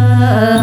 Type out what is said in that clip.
า